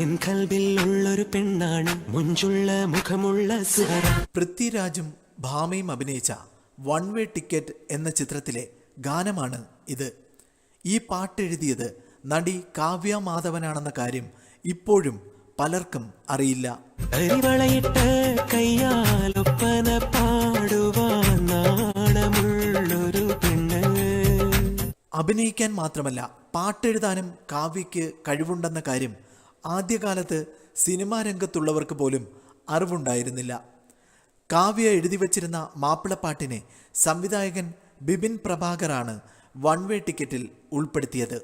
N ഉള്ളൊരു പെണ്ണാണ്. മുഞ്ചുള്ള മുഖമുള്ള സുഹറ. പൃഥ്വിരാജും ഭാമയും അഭിനയിച്ച വൺ വേ ടിക്കറ്റ് എന്ന ചിത്രത്തിലെ ഗാനമാണ് ഇത്. ഈ പാട്ടെഴുതിയത് നടി കാവ്യ മാധവനാണെന്ന കാര്യം ഇപ്പോഴും പലർക്കും അറിയില്ല. അരിവളയിട്ട് കയ്യാലൊപ്പന പാടുവാൻ നാണമുള്ളൊരു പെണ്ണ്. അഭിനയിക്കാൻ മാത്രമല്ല പാട്ടെഴുതാനും കാവ്യയ്ക്ക് കഴിവുണ്ടെന്ന കാര്യം ആദ്യകാലത്ത് സിനിമാ രംഗത്തുള്ളവർക്ക് പോലും അറിവുണ്ടായിരുന്നില്ല. കാവ്യ എഴുതി വച്ചിരുന്ന മാപ്പിളപ്പാട്ടിനെ സംവിധായകൻ ബിപിൻ പ്രഭാകറാണ് വൺ വേ ടിക്കറ്റിൽ ഉൾപ്പെടുത്തിയത്.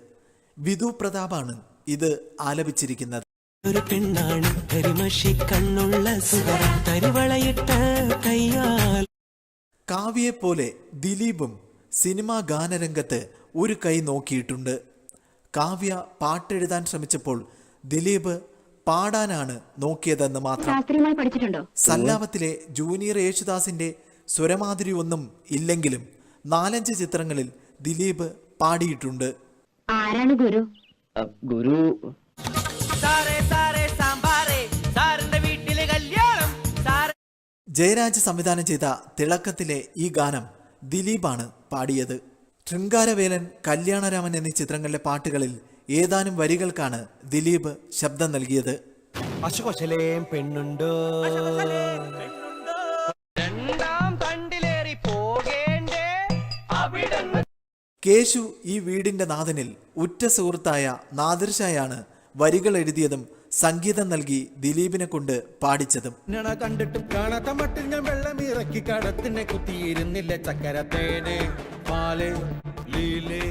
വിധു പ്രതാപാണ് ഇത് ആലപിച്ചിരിക്കുന്നത്. ഒരു പെണ്ണാണ് കരിമഷി കണ്ണുള്ള തരിവളയിട്ട തരിവളയിട്ട് കാവ്യയെ പോലെ ദിലീപും സിനിമാ ഗാനരംഗത്ത് ഒരു കൈ നോക്കിയിട്ടുണ്ട്. കാവ്യ പാട്ടെഴുതാൻ ശ്രമിച്ചപ്പോൾ ദിലീപ് പാടാനാണ് നോക്കിയതെന്ന് മാത്രം. സല്ലാപത്തിലെ ജൂനിയർ യേശുദാസിന്റെ സ്വരമാതിരി ഒന്നും ഇല്ലെങ്കിലും നാലഞ്ച് ചിത്രങ്ങളിൽ ദിലീപ് പാടിയിട്ടുണ്ട്. ആരാണ് ഗുരു? ഗുരു. ജയരാജ് സംവിധാനം ചെയ്ത തിളക്കത്തിലെ ഈ ഗാനം ദിലീപാണ് പാടിയത്. ശൃംഗാരവേലൻ കല്യാണരാമൻ എന്നീ ചിത്രങ്ങളിലെ പാട്ടുകളിൽ ഏതാനും വരികൾക്കാണ് ദിലീപ് ശബ്ദം നൽകിയത്. അശുകൊശലേം പെണ്ണുണ്ട്. രണ്ടാം തണ്ടിലേറി പോകേണ്ടേ? അവിടെ കേശു ഈ വീടിന്റെ നാഥനിൽ ഉറ്റ സുഹൃത്തായ നാദിർഷായാണ് വരികൾ എഴുതിയതും സംഗീതം നൽകി ദിലീപിനെ കൊണ്ട് പാടിച്ചതും. കണ്ടിട്ടും കാണാത്ത മട്ടിൽ ഞാൻ വെള്ളം ഇറക്കി കടത്തിനെ കുത്തിയിരുന്നില്ല ചക്കര തേനെ പാൽ ലീലേ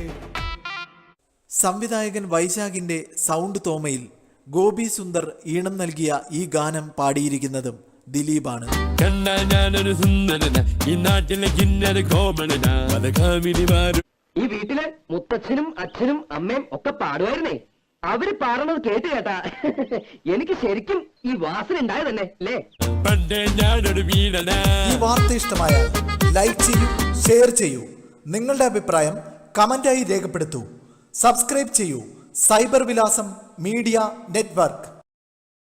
സംവിധായകൻ വൈശാഖിന്റെ സൗണ്ട് തോമയിൽ ഗോപി സുന്ദർ ഈണം നൽകിയ ഈ ഗാനം പാടിയിരിക്കുന്നതും ദിലീപാണ്. കണ്ട ഞാനൊരു സുന്ദരന. ഈ നാട്ടിലെ കിന്നര കോമണന ഈ വീട്ടിൽ മുത്തച്ഛനും അച്ഛനും അമ്മയും ഒക്കെ പാടുമായിരുന്നേ. അവർ പാടുന്നത് കേട്ട് കേട്ടാ. എനിക്ക് ശരിക്കും ഈ വാസന ഉണ്ടായത് തന്നെ അല്ലേ? പണ്ടേ ഞാനൊരു വീടന ഈ വാർത്ത ഇഷ്ടമായ ലൈക്ക് ചെയ്യൂ ഷെയർ ചെയ്യൂ. നിങ്ങളുടെ അഭിപ്രായം കമന്റായി രേഖപ്പെടുത്തൂ. സബ്സ്ക്രൈബ് ചെയ്യൂ. സൈബർ വിലാസം മീഡിയ നെറ്റ്വർക്ക്.